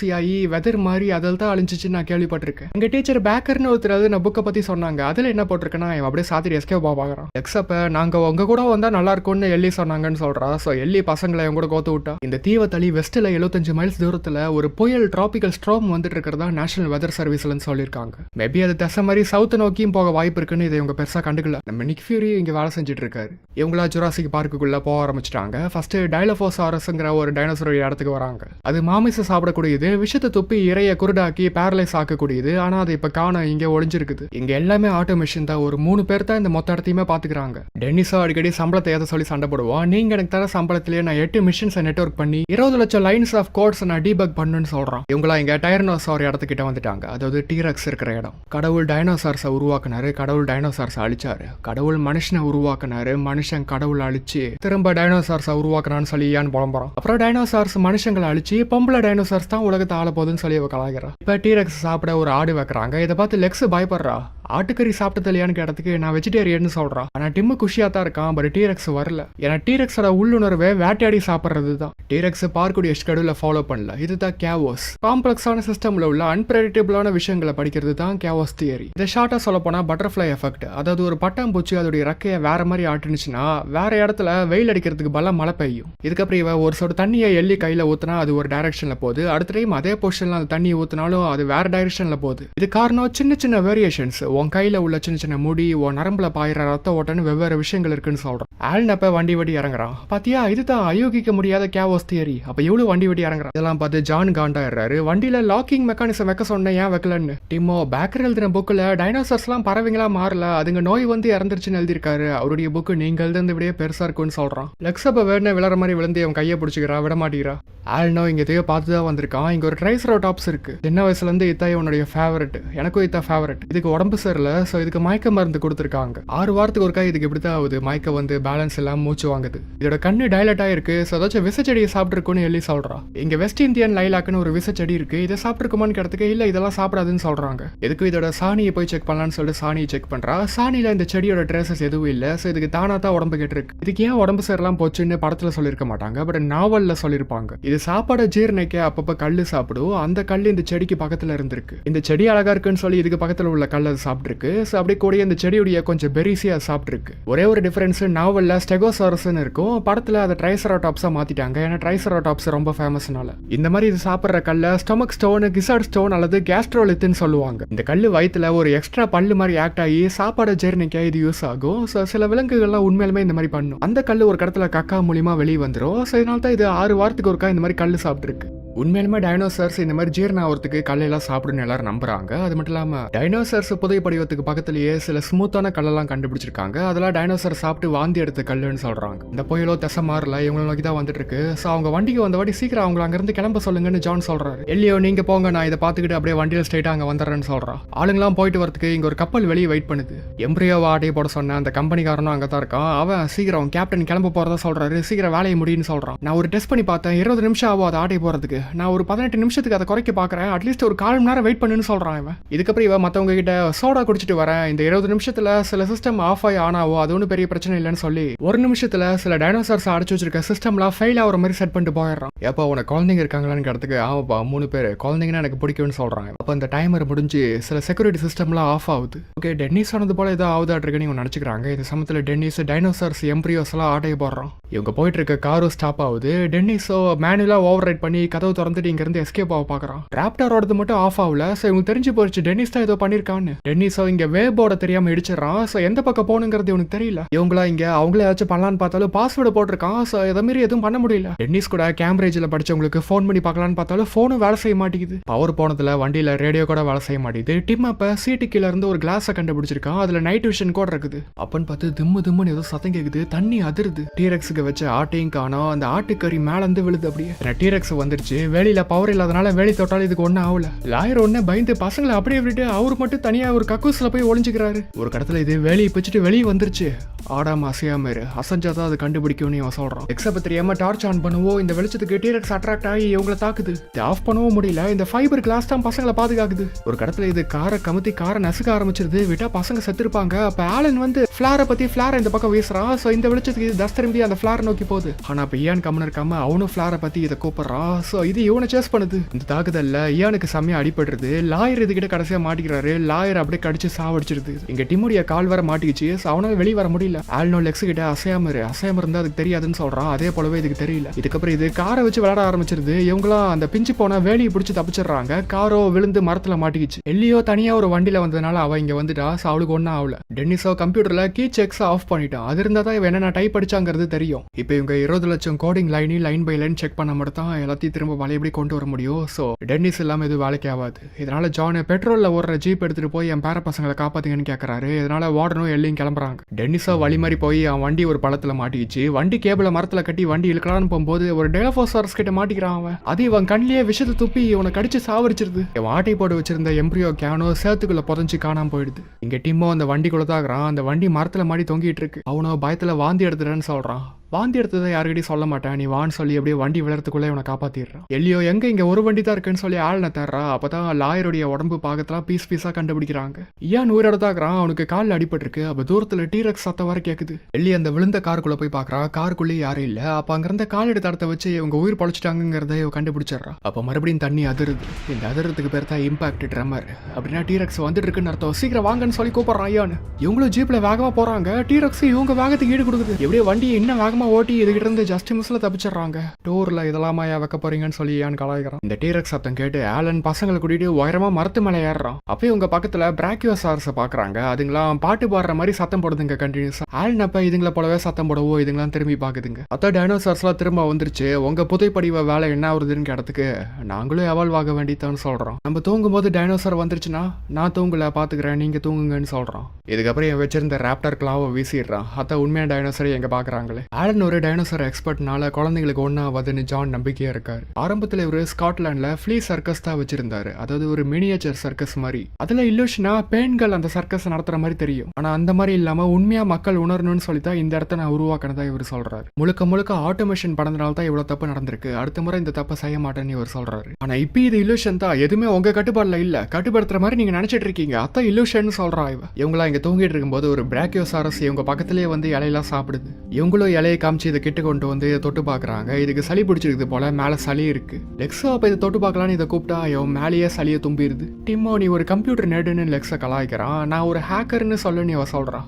வைர வெதர் மாதிரி அதில் தான் அழிஞ்சிச்சுன்னு நான் கேள்விப்பட்டிருக்கேன். எங்க டீச்சர் பேக்கர்னு ஒருத்தர் அது நான் புக்கை பத்தி சொன்னாங்க. அதுல என்ன போட்டிருக்கேன்னா இவன் அப்படியே சாத்திரி எஸ்கே பார்க்குறான் எக்ஸப்ப நாங்க உங்க கூட வந்தால் நல்லா இருக்கும்னு எல்லி சொன்னாங்கன்னு சொல்றா. சோ எல்லி பசங்களை என் கூட கோத்து விட்டா. இந்த தீவை தளி வெஸ்ட்டில் எழுபத்தஞ்சு மைல்ஸ் தூரத்துல ஒரு புயல் டிராபிக்கல் ஸ்ட்ரோம் வந்துட்டு இருக்கிறதா நேஷனல் வெதர் சர்வீஸ்லன்னு சொல்லியிருக்காங்க. மேபி அது தசை மாதிரி சவுத் நோக்கியும் போக வாய்ப்பு இருக்குன்னு இதை இவங்க பெருசா கண்டுக்கல. நம்ம நிக் ஃபியூரி இங்கே வேலை செஞ்சுட்டு இருக்காரு இவங்களா ஜுராசிக் பார்க்குக்குள்ளே போக ஆரம்பிச்சிட்டாங்க. ஃபஸ்ட்டு டைலோஃபோசாரஸ்ங்கிற ஒரு டைனோசர் இடத்துக்கு வராங்க. அது மாமிசம் சாப்பிடக்கூடியது விஷத்தை துப்பி இறைய குருடாக்கி பேரலைஸ் ஆக்கக்கூடியது. ஆனா அது இப்ப காண இங்க ஒளிஞ்சிருக்குது. இங்க எல்லாமே ஆட்டோமேஷன் தான். ஒரு மூணு பேர் தான் இந்த மொத்த இடத்தையுமே பாத்துக்கிறாங்க. டென்னிஸா அடிக்கடி சம்பளத்தை ஏதோ சொல்லி சண்டை போடுவோம். நீங்க எனக்கு தர சம்பளத்திலேயே நான் எட்டு மிஷின்ஸை நெட்ஒர்க் பண்ணி இருபது லட்சம் லைன்ஸ் ஆஃப் கோட்ஸ் நான் டீபக் பண்ணுன்னு சொல்றான் இவங்களா இங்க டைரனோசார் இடத்துக்கிட்ட வந்துட்டாங்க. அதாவது டீரக்ஸ் இருக்கிற இடம். கடவுள் டைனோசார்ஸை உருவாக்குனாரு. கடவுள் டைனோசார்ஸை அழிச்சாரு. கடவுள் மனுஷனை உருவாக்குனாரு. மனுஷன் கடவுள் அழிச்சு திரும்ப டைனோசார்ஸை உருவாக்குறான்னு சொல்லி ஏன் புலம்புறான் அப்புறம் டைனோசார்ஸ் மனுஷங்களை அழிச்சு பொம்பளை டைனோசார்ஸ் தான் உலகத்தை ஆள போதுன்னு சொல்லி அவ கலாய்க்கிறா. இப்ப டீரக்ஸ் சாப்பிட ஒரு ஆடு வைக்கிறாங்க. இதை பார்த்து லெக்ஸ் பயப்படுறா. ஆட்டுக்கறி சாப்பிட்டது இல்லையான்னு கேட்டதுக்கு நான் வெஜிடேரியன் சொல்றான் ஆனா டிம்மு குஷியா தான் இருக்கான் பட் டீரக்ஸ் வரல. ஏன்னா டீரக்ஸோட உள்ளுணர்வே வேட்டையாடி சாப்பிட்றது தான் டீரக்ஸ் பார்க்கக்கூடிய ஸ்கெடியூல ஃபாலோ பண்ணல. இதுதான் கேவோஸ் காம்ப்ளெக்ஸான சிஸ்டம்ல உள்ள அன்பிரடிக்டபிளான விஷயங்களை படிக்கிறது தான் கேவோஸ் தியரி இதை ஷார்ட்டா சொல்ல போனா பட்டர்ஃப்ளை எஃபெக்ட் அதாவது ஒரு பட்டாம்பூச்சி அதோடைய ரெக்கையை வேற மாதிரி ஆட்டுனுச்சுன்னா வேற இடத்துல வெயில் அடிக்கிறதுக்கு பல மழை பெய்யும். இதுக்கப்புறம் இவ ஒரு சொட்டு தண்ணியை எள்ளி கையில ஊத்துனா அது ஒரு டைரக்ஷன்ல போகுது. அடுத்த டைம் அதே பொசிஷன்ல அந்த தண்ணியை ஊற்றினாலும் அது வேற டைரக்ஷன்ல போகுது. இது காரணம் சின்ன சின்ன வேரியேஷன்ஸ் உன் கையில் உள்ள சின்ன சின்ன முடி உன் நரம்பில் பாயிற ரத்த ஓட்டன்னு வெவ்வேறு விஷயங்கள் இருக்குன்னு சொல்றான். ஆல்ன் வண்டி வடி இறங்குறான். பாத்தியா இதுதான் அயோகிக்க முடியாத கேவோஸ் தியரி அப்போ எவ்வளவு வண்டி வடி இறங்குறான்? இதெல்லாம் பார்த்து ஜான் காண்டாயிடுறாரு. வண்டியில லாக்கிங் மெக்கானிசம் வைக்க சொன்னேன் ஏன் வைக்கலன்னு? டிமோ பேக்கர் எழுதின புக்கில் டைனோசர்ஸ்லாம் பறவைங்களா மாறல. அதுங்க நோய் வந்து இறந்துருச்சுன்னு எழுதியிருக்காரு. அவருடைய புக்கு நீங்க எழுதுந்து விடையே பெருசாக இருக்குன்னு சொல்கிறான் லெக்ஸ் அப்ப வேணே விளற மாதிரி விழுந்து அவன் கையை பிடிச்சிக்கிறா விட மாட்டேங்கிறா. ஆல்னோ இங்கே எதையோ பார்த்து தான் வந்திருக்கான். இங்க ஒரு ட்ரைசரோ டாப்ஸ் இருக்கு. சின்ன வயசுலேருந்து இத்தாய் உன்னுடைய ஃபேவரட் எனக்கும் இத்தா ஃபேவரட் இதுக்கு உடம்பு சரியில்ல ஸோ இதுக்கு மயக்க மருந்து கொடுத்துருக்காங்க. ஆறு வாரத்துக்கு ஒருக்கா இதுக்கு இப்படி தான் ஆகுது. மயக்க வந்து பேலன்ஸ் எல்லாம் மூச்சு வாங்குது. இதோட கண்ணு டைலட் ஆயிருக்கு. ஸோ ஏதாச்சும் விசச்செடியை சாப்பிட்டுருக்குன்னு எழுதி சொல்றா. இங்க வெஸ்ட் இந்தியன் லைலாக்குன்னு ஒரு விசச்செடி இருக்கு. இதை சாப்பிட்டுருக்குமான்னு கிடத்துக்கு இல்லை இதெல்லாம் சாப்பிடாதுன்னு சொல்றாங்க. எதுக்கு இதோட சாணியை போய் செக் பண்ணலாம்னு சொல்லிட்டு சாணியை செக் பண்றா. சாணியில இந்த செடியோட ட்ரெஸஸ் எதுவும் இல்லை. ஸோ இதுக்கு தானாக தான் உடம்பு கேட்டிருக்கு. இதுக்கு ஏன் உடம்பு சரியெல்லாம் போச்சுன்னு படத்துல சொல்லியிருக்க மாட்டாங்க. பட் நாவல்ல சொல்லியிருப்பாங்க. இது சாப்பாடை ஜீர்ணிக்க அப்பப்போ கல் சாப்பிடும். அந்த கல் இந்த செடிக்கு பக்கத்துல இருந்திருக்கு. இந்த செடி அழகா இருக்குன்னு சொல்லி இதுக்கு பக்கத்தில் உள்ள கல் அது சாப்பிட்டுருக்கு. ஸோ அப்படியே கூட இந்த செடியுடைய கொஞ்சம் பெரிசியாக சாப்பிட்ருக்கு ஒரே ஒரு டிஃபரன்ஸ் நாவலில் ஸ்டெகோசாரஸ்னு இருக்கும். படத்தில் அதை ட்ரைசராடாப்ஸாக மாற்றிட்டாங்க ஏன்னா ட்ரைசராடாப்ஸ் ரொம்ப ஃபேமஸ்னால இந்த மாதிரி இது சாப்பிட்ற கல்ல ஸ்டொமக் ஸ்டோனு கிசாட் ஸ்டோன் அல்லது கேஸ்ட்ரோலித்துன்னு சொல்லுவாங்க. இந்த கல் வயிற்றுல ஒரு எக்ஸ்ட்ரா பல்லு மாதிரி ஆக்ட் ஆகி சாப்பாடை ஜெர்னிக்க இது யூஸ் ஆகும். ஸோ சில விலங்குகள்லாம் உண்மையிலுமே இந்த மாதிரி பண்ணும். அந்த கல் ஒரு கடத்துல கக்கா மூலியமா வெளியே வந்துடும் ஸோ இதனால தான் இது ஆறு வாரத்துக்கு ஒருக்கா இந்த மாதிரி கல் சாப்பிட்ருக்கு உண்மையிலுமே டைனோசர்ஸ் இந்த மாதிரி ஜீரணம் ஆகிறதுக்கு கல்லெல்லாம் சாப்பிடுன்னு எல்லாரும் நம்புறாங்க. அது மட்டும் இல்லாம டைனோசர்ஸ் புதை படிவத்துக்கு பக்கத்துலயே சில ஸ்மூத்தான கல்லெல்லாம் கண்டுபிடிச்சிருக்காங்க. அதெல்லாம் டைனோசர் சாப்பிட்டு வாந்தி எடுத்த கல்லுன்னு சொல்றாங்க. இந்த புயலோ தசை மாறல இவங்களை நோக்கி தான் வந்துட்டு இருக்கு ஸோ அவங்க வண்டிக்கு வந்த வாட்டி சீக்கிரம் அவங்க அங்கிருந்து கிளம்ப சொல்லுங்கன்னு ஜான் சொல்றாரு. இல்லையோ நீங்க போங்க நான் இதை பார்த்துக்கிட்டு அப்படியே வண்டியில் ஸ்ட்ரைட்டா அங்க வந்துடுறேன்னு சொல்றான் ஆளுங்களாம் போயிட்டு வரதுக்கு இங்க ஒரு கப்பல் வெளியே வெயிட் பண்ணுது. எம்ப்ரியோவா ஆட்டையை போட சொன்ன அந்த கம்பெனிக்காரனும் அங்கே தான் இருக்கான். அவன் சீக்கிரம் கேப்டன் கிளம்ப போறதா சொல்றாரு. சீக்கிரம் வேலையை முடியும்னு சொல்றான். நான் ஒரு டெஸ்ட் பண்ணி பார்த்தேன். இருபது நிமிஷம் ஆகும் அதை ஆட்டை போறதுக்கு நான் ஒரு பதினெட்டு நிமிஷத்துக்கு அதை குறைக்க பார்க்குறேன். அட்லீஸ்ட் ஒரு கால் மணி நேரம் வெயிட் பண்ணுன்னு சொல்கிறான் இவன். இதுக்கப்புறம் இவன் மற்றவங்க கிட்ட சோடா குடிச்சிட்டு வரேன். இந்த இருபது நிமிஷத்தில் சில சிஸ்டம் ஆஃப் ஆகி ஆன் ஆகும் அது ஒன்றும் பெரிய பிரச்சனை இல்லைன்னு சொல்லி ஒரு நிமிஷத்தில் சில டைனோசர்ஸ் அடைச்சி வச்சிருக்க சிஸ்டம்லாம் ஃபெயில் ஆகிற மாதிரி செட் பண்ணிட்டு போயிடுறான். எப்போ உனக்கு குழந்தைங்க இருக்காங்களான்னு கிடத்துக்கு ஆமாப்பா மூணு பேர். குழந்தைங்கன்னா எனக்கு பிடிக்கும்னு சொல்கிறாங்க அப்போ அந்த டைமர் முடிஞ்சு சில செக்யூரிட்டி சிஸ்டம்லாம் ஆஃப் ஆகுது. ஓகே டென்னிஸ் ஆனது போல ஏதோ ஆகுதாட்டிருக்குன்னு இவங்க நினச்சிக்கிறாங்க. இந்த சமயத்தில் டென்னிஸ் டைனோசர்ஸ் எம்ப்ரியோஸ் எல்லாம் போடுறோம் போடுறான். இவங்க போயிட்டு இருக்க காரும் ஸ்டாப் ஆகுது. டென்னிஸோ மேனுவலாக ஓவர் ரைட் பண்ணி கதவு திறந்துட்டு இங்கேருந்து எஸ்கேப் ஆக பார்க்குறான். ராப்டாரோடது மட்டும் ஆஃப் ஆகல. ஸோ இவங்க தெரிஞ்சு போயிடுச்சு டென்னிஸ் தான் ஏதோ பண்ணியிருக்கான்னு டென்னிஸோ இங்கே வேபோட தெரியாமல் இடிச்சிடறான். ஸோ எந்த பக்கம் போகணுங்கிறது இவனுக்கு தெரியல. இவங்களா இங்கே அவங்களே ஏதாச்சும் பண்ணலான்னு பார்த்தாலும் பாஸ்வேர்டு போட்டிருக்கான். ஸோ இதை மாரி எதுவும் பண்ண முடியல. டென்னிஸ் கூட கேம்பிரேஜில் படிச்சவங்களுக்கு ஃபோன் பண்ணி பார்க்கலான்னு பார்த்தாலும் ஃபோனும் வேலை செய்ய மாட்டேங்குது. பவர் போனதுல வண்டியில் ரேடியோ கூட வேலை செய்ய மாட்டேங்குது. டிம் அப்போ சீட்டு கீழே இருந்து ஒரு கிளாஸை கண்டுபிடிச்சிருக்கான். அதில் நைட் விஷன் கூட இருக்குது. அப்பன்னு பார்த்து திம்மு திம்முன்னு ஏதோ சத்தம் கேட்குது தண்ணி அதிருது. டீரெக்ஸுக்கு வச்ச ஆட்டையும் காணோம். அந்த ஆட்டுக்கறி மேலேருந்து விழுது அப்படியே. டீரெக்ஸ் வந்துருச்சு. வேலியில பவர் இல்லாதனால வேலி தொட்டாலும் இதுக்கு ஒன்றும் ஆகல. லாயர் ஒன்னே பயந்து பசங்களை அப்படியே விட்டுட்டு அவர் மட்டும் தனியாக ஒரு கக்கூஸில் போய் ஒளிஞ்சுக்கிறாரு. ஒரு கடத்தில் இது வேலையை பிச்சுட்டு வெளியே வந்துருச்சு. ஆடாம அசையாம இரு. அசைஞ்சாதான் அது கண்டுபிடிக்கும்னு இவன் சொல்றான். எக்ஸப்ப தெரியாம டார்ச் ஆன் பண்ணுவோம் இந்த வெளிச்சத்துக்கு டீரக்ஸ் அட்ராக்ட் ஆகி இவங்களை தாக்குது. ஆஃப் பண்ணவும் முடியல. இந்த ஃபைபர் கிளாஸ் தான் பசங்களை பாதுகாக்குது. ஒரு கடத்துல இது காரை கமுத்தி காரை நசுக்க ஆரம்பிச்சிருது. விட்டா பசங்க செத்துருப்பாங்க. அப்ப ஆலன் வந்து ஃபிளாரை பத்தி ஃபிளாரை இந்த பக்கம் வீசுறான். ஸோ இந்த வெளிச்சத்துக்கு இது தஸ் திரும்பி அந்த ஃபிளாரை நோக்கி போகுது. ஆனா இப்ப ஏன் கம்மன் இருக்காம அவனும் ஃபிளாரை பத்தி இதை கூப்பிடுறான். ஸோ இது இவனை சேஸ் பண்ணுது. இந்த தாக்குதல்ல இயானுக்கு செம்மையா அடிபடுறது. லாயர் இதுகிட்ட கடைசியா மாட்டிக்கிறாரு. லாயர் அப்படியே கடிச்சு சாவடிச்சிருது. இங்க டிமுடைய கால் வர மாட்டிக்கிச்சு. அவனால வெளியே வர முடியல. ஆல்னோ லெக்ஸ் கிட்ட அசையாம இரு. அசையாம இருந்தா அதுக்கு தெரியாதுன்னு சொல்றான். அதே போலவே இதுக்கு தெரியல. இதுக்கப்புறம் இது காரை வச்சு விளையாட ஆரம்பிச்சிருது. இவங்களாம் அந்த பிஞ்சு போன வேலியை பிடிச்சி தப்பிச்சிடுறாங்க. காரோ விழுந்து மரத்துல மாட்டிக்கிச்சு. எல்லியோ தனியா ஒரு வண்டியில வந்ததுனால அவ இங்க வந்துட்டா. அவளுக்கு ஒன்றும் ஆகல. டென்னிஸோ கம்ப்யூட்டர்ல கீ செக்ஸ் ஆஃப் பண்ணிட்டான் அது இருந்தா தான் இவன் என்னென்ன டைப் அடிச்சாங்கிறது தெரியும். இப்போ இவங்க இருபது லட்சம் கோடிங் லைனையும் லைன் பை லைன் செக் பண்ண மட்டும் தான் எல்லாத்தையும் திரும்ப பழையபடி கொண்டு வர முடியும்? ஸோ டென்னிஸ் இல்லாமல் எதுவும் வேலைக்கு ஆகாது. இதனால ஜான் பெட்ரோலில் ஓடுற ஜீப் எடுத்துட்டு போய் என் பேர பசங்களை காப்பாத்துங்கன்னு கேட்கறாரு இதனால வார்டனும் எல்லையும் கிளம்புறாங்க. டென்னிஸோ வழி மாதிரி போய் அவன் வண்டி ஒரு பழத்துல மாட்டிக்கிச்சு. வண்டி கேபிள மரத்தில் கட்டி வண்டி இழுக்கலாம்னு போகும்போது ஒரு டெலஃபோசார்ஸ் கிட்ட மாட்டிக்கிறான் அவன். அது இவன் கண்ணிலேயே விஷத்தை துப்பி இவனை கடிச்சு சாவரிச்சிருது இவன் ஆட்டை போட்டு வச்சிருந்த எம்ப்ரியோ கேனோ சேத்துக்குள்ள புதஞ்சு காணாம போயிடுது. இங்க டிம்மோ அந்த வண்டிக்குள்ள தாக்குறான் அந்த வண்டி மரத்துல மாடி தொங்கிட்டு இருக்கு. அவனோ பயத்துல வாந்தி எடுத்துறேன்னு சொல்றான். வாந்தி எடுத்ததை யாருக்கிட்டையும் சொல்ல மாட்டேன். நீ வான்னு சொல்லி அப்படியே வண்டி விழறதுக்குள்ள இவனை காப்பாத்திடுறான் எல்லியோ எங்க இங்க ஒரு வண்டி தான் இருக்குன்னு சொல்லி ஆள்ன தர்றா. அப்பதான் லாயருடைய உடம்பு பாகத்தெல்லாம் பீஸ் பீஸா கண்டுபிடிக்கிறாங்க. ஏன் நூறு இடத்தாக்குறான் அவனுக்கு காலில் அடிபட்டிருக்கு. அப்ப தூரத்துல டீரக்ஸ் சத்தம் வர கேக்குது. எல்லி அந்த விழுந்த காருக்குள்ளே போய் பாக்குறா. காருக்குள்ளேயே யாரும் இல்ல. அப்ப அங்கிருந்த எடுத்த இடத்த வச்சு இவங்க உயிர் பழச்சிட்டாங்கிறத இவ கண்டுபிடிச்சிடுறா. அப்ப மறுபடியும் தண்ணி அதிருது. இந்த அதிரத்துக்கு பேர் தான் இம்பாக்ட் ட்ரம்மர் அப்படின்னா டீரக்ஸ் வந்துட்டு இருக்குன்னு அர்த்தம். சீக்கிரம் வாங்கன்னு சொல்லி கூப்பிட்றான் ஐயான்னு இவங்களும் ஜீப்ல வேகமாக போறாங்க. டீரக்ஸ் இவங்க வேகத்துக்கு ஈடு கொடுக்குது. எப்படியோ வண்டியை இன்னும் வேகமா ஓட்டி இதுகிட்ட இருந்து ஜஸ்ட் மிஸ்ல தப்பிச்சிடுறாங்க. டோர்ல இதெல்லாமா ஏன் வைக்க போறீங்கன்னு சொல்லி ஏன் கலாய்க்கிறான்? இந்த டீரக்ஸ் சத்தம் கேட்டு ஆலன் பசங்களை கூட்டிட்டு உயரமா மரத்து மேலே ஏறுறான். அப்பயும் உங்க பக்கத்துல பிராக்கியோசார்ஸ பாக்குறாங்க அதுங்களாம் பாட்டு பாடுற மாதிரி சத்தம் போடுதுங்க கண்டினியூஸா ஆலன் அப்ப இதுங்கள போலவே சத்தம் போடவோ இதுங்களாம் திரும்பி பாக்குதுங்க அத்த டைனோசார்ஸ்லாம் திரும்ப வந்துருச்சு. உங்க புதைப்படிவ வேலை என்ன ஆகுதுன்னு கேட்டதுக்கு நாங்களும் எவால்வ் ஆக வேண்டியதான்னு சொல்றோம். நம்ம தூங்கும் போது டைனோசார் வந்துருச்சுன்னா நான் தூங்கல பாத்துக்கிறேன் நீங்க தூங்குங்கன்னு சொல்றோம். இதுக்கப்புறம் என் வச்சிருந்த ராப்டர் கிளாவை வீசிடுறான். அத்த உண்மையான டைனோசரை எங்க பாக்குறாங்களே? ஆலன் ஒரு டைனோசர் எக்ஸ்பர்ட்னால குழந்தைங்களுக்கு ஒன்றாவதுன்னு ஜான் நம்பிக்கையா இருக்காரு. ஆரம்பத்தில் இவர் ஸ்காட்லாண்ட்ல ஃப்ளீ சர்க்கஸ் தான் வச்சிருந்தாரு. அதாவது ஒரு மினியேச்சர் சர்க்கஸ் மாதிரி. அதுல இல்லூஷனா பெண்கள் அந்த சர்க்கஸ் நடத்துற மாதிரி தெரியும். ஆனா அந்த மாதிரி இல்லாம உண்மையா மக்கள் உணரணும்னு சொல்லி தான் இந்த இடத்த நான் உருவாக்கினதா இவர் சொல்றாரு. முழுக்க முழுக்க ஆட்டோமேஷன் பண்ணதுனால தான் இவ்வளவு தப்பு நடந்திருக்கு. அடுத்த முறை இந்த தப்பை செய்ய மாட்டேன்னு இவர் சொல்றாரு. ஆனா இப்போ இது இல்லூஷன் தான். எதுவுமே உங்க கட்டுப்பாடுல இல்ல. கட்டுப்படுத்துற மாதிரி நீங்க நினைச்சிட்டு இருக்கீங்க. அத்தான் இல்லூஷன் சொல்றா இவ. இவங்களா இங்க தூங்கிட்டு இருக்கும்போது ஒரு பிராக்கியோசாரஸ் இவங்க பக்கத்திலேயே வந்து இலையெல்லாம் சாப்பிடுது. இவங்களும் இலையை காமிச்சு இதை கிட்ட கொண்டு வந்து இதை தொட்டு பார்க்குறாங்க. இதுக்கு சளி பிடிச்சிருக்குது போல மேலே சளி இருக்கு. லெக்ஸோ அப்போ இதை தொட்டு பார்க்கலான்னு இதை கூப்பிட்டா ஐயோ மேலேயே சளியை தும்பிடுது. டிம்மோ நீ ஒரு கம்ப்யூட்டர் நெடுன்னு லெக்ஸை கலாய்க்கிறான். நான் ஒரு ஹேக்கர்னு சொல்ல நீ அவ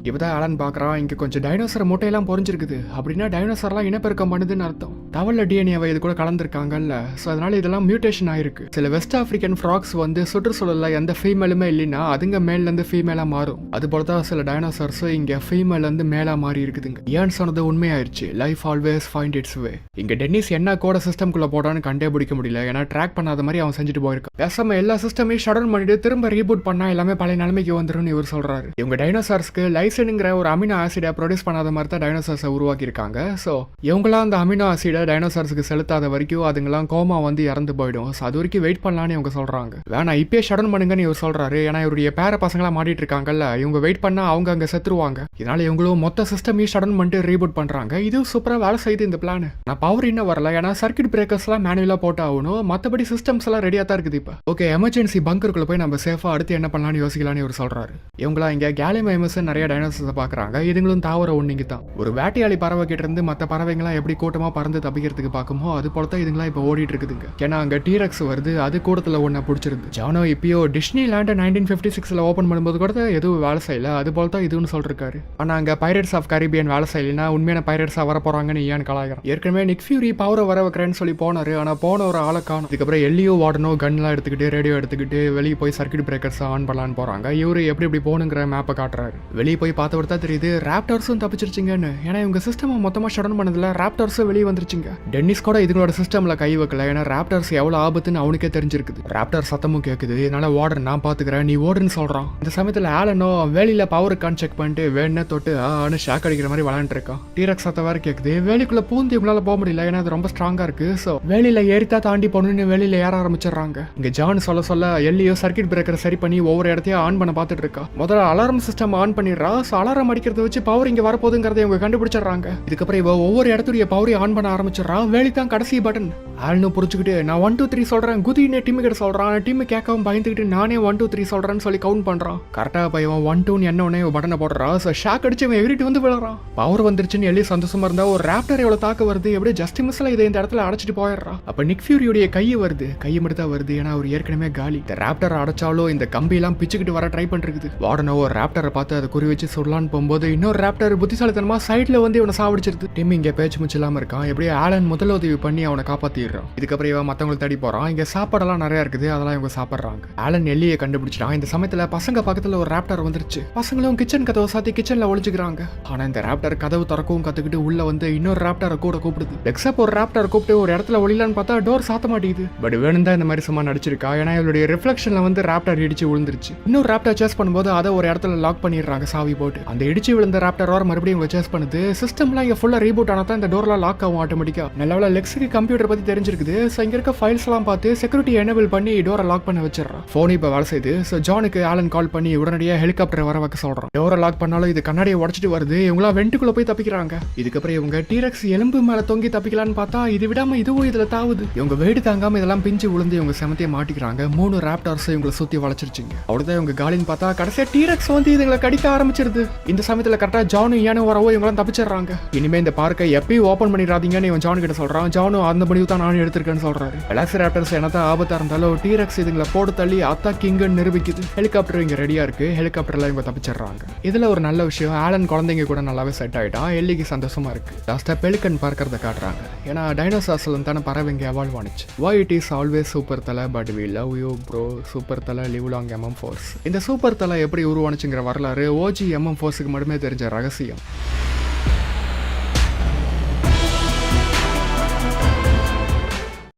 இப்போ தான் ஆலன் பார்க்குறான். இங்கே கொஞ்சம் டைனோசர் மூட்டையெல்லாம் பொறிஞ்சிருக்குது. அப்படின்னா டைனோசர்லாம் இனப்பெருக்கம் பண்ணுதுன்னு அர்த்தம். தவள டிஎன்ஏவை இது கூட கலந்துருக்காங்கல்ல. ஸோ அதனால இதெல்லாம் மியூட்டேஷன் ஆயிருக்கு. சில வெஸ்ட் ஆஃப்ரிக்கன் ஃப்ராக்ஸ் வந்து சுற்றுச்சூழலில் எந்த ஃபீமேலுமே இல்லைன்னா அதுங்க மேலேருந்து ஃபீமேலாக மாறும். அது போல தான் சில டைனோசர்ஸும் இங்கே ஃபீமேல் மேலாக மாறி இருக்குதுங்க. ஏன் சொன்னது உண்மையாயிருச்சு. Life always find its way இங்கே டென்னிஸ் என்ன கோட சிஸ்டம்குள்ளே போடான்னு கண்டே பிடிக்க முடியல. ஏன்னா ட்ராக் பண்ணாத மாதிரி அவன் செஞ்சுட்டு போயிருக்கான். பேசாம எல்லா சிஸ்டமையும் ஷடன் பண்ணிட்டு திரும்ப ரீபூட் பண்ணா எல்லாமே பழைய நிலைமைக்கு வந்துடும் இவர் சொல்றாரு. இவங்க டைனோசார்ஸ்க்கு லைசனுங்கிற ஒரு அமினோ ஆசிடை ப்ரொடியூஸ் பண்ணாத மாதிரி தான் டைனோசார்ஸை உருவாக்கியிருக்காங்க. ஸோ இவங்களாம் அந்த அமினோ ஆசிடை டைனோசார்ஸுக்கு செலுத்தாத வரைக்கும் அதுங்களாம் கோமா வந்து இறந்து போயிடும். ஸோ அது வரைக்கும் வெயிட் பண்ணலான்னு இவங்க சொல்கிறாங்க வேணா இப்பயே ஷடன் பண்ணுங்கன்னு இவர் சொல்கிறாரு ஏன்னா இவருடைய பேர பசங்களாம் மாட்டிட்டு இருக்காங்கல்ல. இவங்க வெயிட் பண்ணால் அவங்க அங்கே செத்துருவாங்க. இதனால இவங்களும் மொத்த சிஸ்டமையும் ஷடன் பண்ணிட்டு ரீபூட் பண்ணுறாங்க இது சூப்பராக வேலை செய்யுது இந்த பிளான் நான் பவர் இன்னும் வரல. ஏன்னா சர்க்கியூட் பிரேக்கர்ஸ்லாம் மேனுவலாக போட்டு ஆகணும். மற்றபடி சிஸ்டம்ஸ் எல்லாம் ரெடியாக தான் இருக்குது இப்போ. ஓகே எமர்ஜென்சி பங்கருக்குள்ள போய் நம்ம சேஃபாக அடுத்து என்ன பண்ணலாம்னு யோசிக்கலாம்னு இவர் இவங்களாம் இவங்களா இங்க கேலிமைமஸ் நிறைய டைனோசர்ஸை பார்க்குறாங்க. இதுங்களும் தாவர ஒன்றிங்க தான் ஒரு வேட்டையாளி பறவை கிட்ட இருந்து மற்ற பறவைங்களாம் எப்படி கூட்டமாக பறந்து தப்பிக்கிறதுக்கு பார்க்குமோ அது போல தான் இதுங்களாம் இப்போ ஓடிட்டு இருக்குதுங்க ஏன்னா அங்கே டீரக்ஸ் வருது அது கூடத்தில் ஒண்ணு பிடிச்சிருந்து ஜானோ இப்பயோ டிஸ்னி லேண்ட் நைன்டீன் ஃபிஃப்டி சிக்ஸில் ஓப்பன் பண்ணும்போது கூட எதுவும் வேலை செய்யல. அது போல தான் இதுன்னு சொல்லிருக்காரு. ஆனால் அங்கே பைரட்ஸ் ஆஃப் கரீபியன் வேலை செய்யலைன்னா உண்மையான பைரட்ஸாக வர போகிறாங்கன்னு ஏன் கலாய்கிறான் ஏற்கனவே நிக் ஃபியூரி பவரை வர வைக்கிறேன்னு சொல்லி போனாரு. ஆனால் போன ஒரு ஆளை காணும். இதுக்கப்புறம் எல்லியோ வாடனோ கன்லாம் எடுத்துக்கிட்டு ரேடியோ எடுத்துக்கிட்டு வெளியே போய் சர்க்கியூட் பிரேக்கர்ஸ் ஆன் பண்ணலான்னு போகிறாங்க இவரு எப்படி எப்படி போகணுங்கிற மேப்பை காட்டுறாரு. வெளியே போய் பார்த்தவர் தான் தெரியுது ராப்டர்ஸும் தப்பிச்சிருச்சிங்கன்னு. ஏன்னா இவங்க சிஸ்டம் மொத்தமாக ஷடன் பண்ணதில் ராப்டர்ஸும் வெளியே வந்துருச்சு வந்துருச்சுங்க டென்னிஸ் கூட இதுங்களோட சிஸ்டம்ல கை வைக்கல. ஏன்னா ராப்டர்ஸ் எவ்வளவு ஆபத்துன்னு அவனுக்கே தெரிஞ்சிருக்குது. ராப்டர் சத்தமும் கேக்குது. இதனால ஓடுற நான் பாத்துக்கிறேன் நீ ஓடுன்னு சொல்றான். இந்த சமயத்துல ஆலனோ வேலியில பவர் இருக்கான்னு செக் பண்ணிட்டு வேணே தொட்டு ஆனு ஷாக் அடிக்கிற மாதிரி விளாண்டு இருக்கான். டீரக்ஸ் சத்த வேற கேக்குது. வேலிக்குள்ள பூந்து இவங்களால போக முடியல. ஏன்னா அது ரொம்ப ஸ்ட்ராங்கா இருக்கு. சோ வேலியில ஏறித்தா தாண்டி போகணும்னு வேலியில ஏற ஆரம்பிச்சிடுறாங்க. இங்க ஜான் சொல்ல சொல்ல எல்லியோ சர்க்கிட் பிரேக்கரை சரி பண்ணி ஒவ்வொரு இடத்தையும் ஆன் பண்ண பார்த்துட்டு இருக்கா. முதல்ல அலாரம் சிஸ்டம் ஆன் பண்ணிடுறா. ஸோ அலாரம் அடிக்கிறத வச்சு பவர் இங்க வரப்போகுதுங்கிறத இவங்க கண்டுபிடிச்சிடுறாங்க. இதுக்கப்புறம் இவ ஒவ்வொரு இடத்துடைய பவரையும் ஆன் பண்ண ஆரம்பிச்சிடுறா. வேலி தான் கடைசி பட்டன் ஆள்னு புரிச்சுக்கிட்டு நான் ஒன் டூ த்ரீ சொல்றேன். குதினே டீம் கிட்ட சொல்கிறான் டீம் கேட்கவும் பயந்துக்கிட்டு நானே ஒன் டூ த்ரீ சொல்கிறேன்னு சொல்லி கவுண்ட் பண்ணுறான் கரெக்டாக பையன் ஒன் டூன்னு என்ன உடனே பட்டனை போடுறா ஸோ ஷாக் அடிச்சு அவன் எகிரிட்டு வந்து விழுறான். பவர் வந்துருச்சுன்னு எல்லி சந்தோஷமா இருந்தா ஒரு ராப்டர் எவ்வளோ தாக்க வருது? எப்படியே ஜஸ்ட் மிஸ்ல இதை இந்த இடத்துல அடைச்சிட்டு போயிடுறா அப்போ நிக் ஃபியூரியுடைய கை வருது. கை மட்டும் தான் வருது. ஏன்னா அவர் ஏற்கனவே காலி. இந்த ராப்டர் அடைச்சாலும் இந்த கம்பியெல்லாம் பிச்சுக்கிட்டு வர ட்ரை பண்ணிருக்குது வார்டனோ ஒரு ராப்டரை பார்த்து அதை குறி வச்சு சொல்லலான்னு போகும்போது இன்னொரு ராப்டர் புத்திசாலித்தனமா சைட்ல வந்து இவனை சாவடிச்சிருது. டிம் இங்கே பேச்சு முச்சு இல்லாமல் இருக்கான். எப்படியே ஆலன் முதல் உதவி பண்ணி அவனை காப்பாத்திடுறான் இதுக்கப்புறம் இவன் மற்றவங்களை தேடி போறான். இங்க சாப்பாடெல்லாம் நிறைய இருக்குது. அதெல்லாம் இவங்க சாப்பிட்றாங்க. ஆலன் எல்லியை கண்டுபிடிச்சிட்டான். இந்த சமயத்துல பசங்க பக்கத்துல ஒரு ராப்டர் வந்துருச்சு. பசங்களும் கிச்சன் கதவை சாத்தி கிச்சன்ல ஒழிச்சுக்கிறாங்க ஆனா இந்த ராப்டர் கதவு திறக்கவும் கத்துக்கிட்டு உள்ள வந்து இன்னொரு ராப்டரை கூட கூப்பிடுது. எக்ஸப் ஒரு ராப்டர் கூப்பிட்டு ஒரு இடத்துல ஒழிலான்னு பார்த்தா டோர் சாத்த மாட்டேங்குது. பட் வேணும் தான் இந்த மாதிரி சும்மா நடிச்சிருக்கா? ஏன்னா இவளுடைய ரிஃப்ளெக்ஷன்ல வந்து ராப்டர் இடிச்சு விழுந்துருச்சு. இன்னொரு ராப்டர் சேஸ் பண்ணும்போது அதை ஒரு இடத்துல லாக் பண்ணிடுறாங்க. சாவி போட்டு. அந்த இடிச்சு விழுந்த ராப்டர் வர மறுபடியும் இவங்க சேஸ் பண்ணுது. சிஸ்டம்லாம் இங்க ஃபுல்லா ரீபூட் ஆனா தான் இந்த டோர்லாம் லாக் ஆகும் ஆட்டோமேட்டிக்கா நல்ல லெக்ஸுக்கு கம்ப்யூட்டர் பத்தி தெரிஞ்சிருக்குது. ஸோ இங்க இருக்க ஃபைல்ஸ் எல்லாம் பார்த்து செக்யூரிட்டி எனேபிள் பண்ணி டோரை லாக் பண்ண வச்சிடறான். ஃபோன் இப்போ வேலை செய்யுது. ஸோ ஜானுக்கு ஆலன் கால் பண்ணி உடனடியாக ஹெலிகாப்டர் வர வைக்க சொல்றான். டோரை லாக் பண்ணாலும் இது கண்ணாடியை உடச்சிட்டு வருது. இவங்களா வெண்டுக்குள்ள போய் தப்பிக்கிறாங்க. இதுக்கப்புறம் இவங்க டீரக்ஸ் எலும்பு மேலே தொங்கி தப்பிக்கலான்னு பார்த்தா இது விடாம இதுவும் இதில் தாவுது. இவங்க வெயிட் தாங்காம இதெல்லாம் பிஞ்சு விழுந்து இவங்க செமத்திய மாட்டிக்கிறாங்க. மூணு ராப்டார்ஸ் இவங்களை சுற்றி வளச்சிருச்சிங்க. அவ்வளோதான் இவங்க காலின்னு பார்த்தா கடைசியாக டீரக்ஸ் வந்து இதுங்களை கடிக்க ஆரம்பிச்சிருது. இந்த சமயத்தில் கரெக்டாக ஜானும் ஏனும் வரவோ இவங்களாம் தப்பிச்சிடுறாங்க. இனிமே இந்த பார்க்கை எப்பயும் ஓப்பன் பண்ணிடாதீங்கன்னு இவன் ஜானு கிட்ட சொல்றான். ஜானும் அந்த முடிவு தான் நானும் எடுத்திருக்கேன்னு சொல்றாரு. வெலாக்ஸ் ராப்டர்ஸ் என்னதான் ஆபத்தா இருந்தாலும் டீரக்ஸ் இதுங்களை போட்டு தள்ளி அத்தா கிங்குன்னு நிரூபிக்குது. ஹெலிகாப்டர் இங்க ரெடியா இருக்கு. ஹெலிகாப்டர்ல இவங்க தப்பிச்சிடுறாங்க. இதுல ஒரு நல்ல விஷயம் ஆலன் குழந்தைங்க கூட நல்லாவே செட் ஆயிட்டான் எல்லிக்கு சந்தோஷமா இருக்கு. லாஸ்டா பெலிக்கன் பார்க்கறத காட்டுறாங்க. ஏன்னா டைனோசார்ஸ்ல தானே பறவைங்க எவால்வ் ஆனிச்சு. Why it is always super Thala but we love you bro super Thala live long MM force இந்த சூப்பர் தலை எப்படி உருவானுச்சுங்கிற வரலாறு ஓஜி எம்எம் ஃபோர்ஸுக்கு மட்டுமே தெரிஞ்ச ரகசியம்.